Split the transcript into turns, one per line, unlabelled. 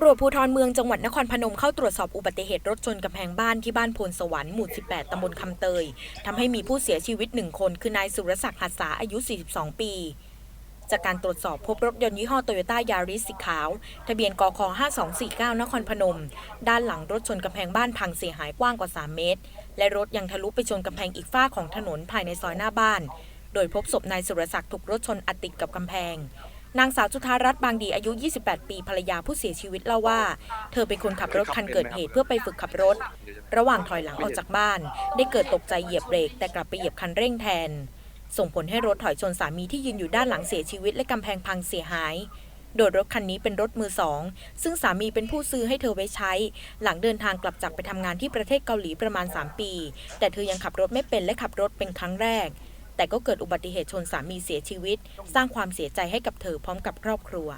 ำรวจภูธรเมืองจังหวัดนครพนมเข้าตรวจสอบอุบัติเหตุรถชนกำแพงบ้านที่บ้านโพนสวรรค์หมู่ 18 ตำบลคำเตยทำให้มีผู้เสียชีวิตหนึ่งคนคือนายสุรศักดิ์หัสสาอายุ 42 ปี จากการตรวจสอบพบรถยนต์ยี่ห้อโตโยต้ายาริสสีขาว ทะเบียนกค5249 นครพนม ด้านหลังรถชนกำแพงบ้านพังเสียหายกว้างกว่า 3 เมตร และรถยังทะลุไปชนกำแพงอีกฝ้าของถนนภายในซอยหน้าบ้าน โดยพบศพนายสุรศักดิ์ถูกรถชนอัดติดกับกำแพง นางสาวจุธารัตน์บางดีอายุ 28 ปีภรรยาผู้เสียชีวิตเล่าว่า เธอเป็นคนขับรถคันเกิดเหตุเพื่อไปฝึกขับรถ ระหว่างถอยหลังออกจากบ้าน ได้เกิดตกใจเหยียบเบรกแต่กลับไปเหยียบคันเร่งแทน ส่งผลให้รถถอยชนสามีที่ยืนอยู่ด้านหลังเสียชีวิตและกำแพงพังเสียหาย โดยรถคันนี้เป็นรถมือสอง ซึ่งสามีเป็นผู้ซื้อให้เธอไว้ใช้ หลังเดินทางกลับจากไปทำงานที่ประเทศเกาหลีประมาณ 3 ปี แต่เธอยังขับรถไม่เป็นและขับรถเป็นครั้งแรก แต่ก็เกิดอุบัติเหตุชนสามีเสียชีวิต สร้างความเสียใจให้กับเธอพร้อมกับครอบครัว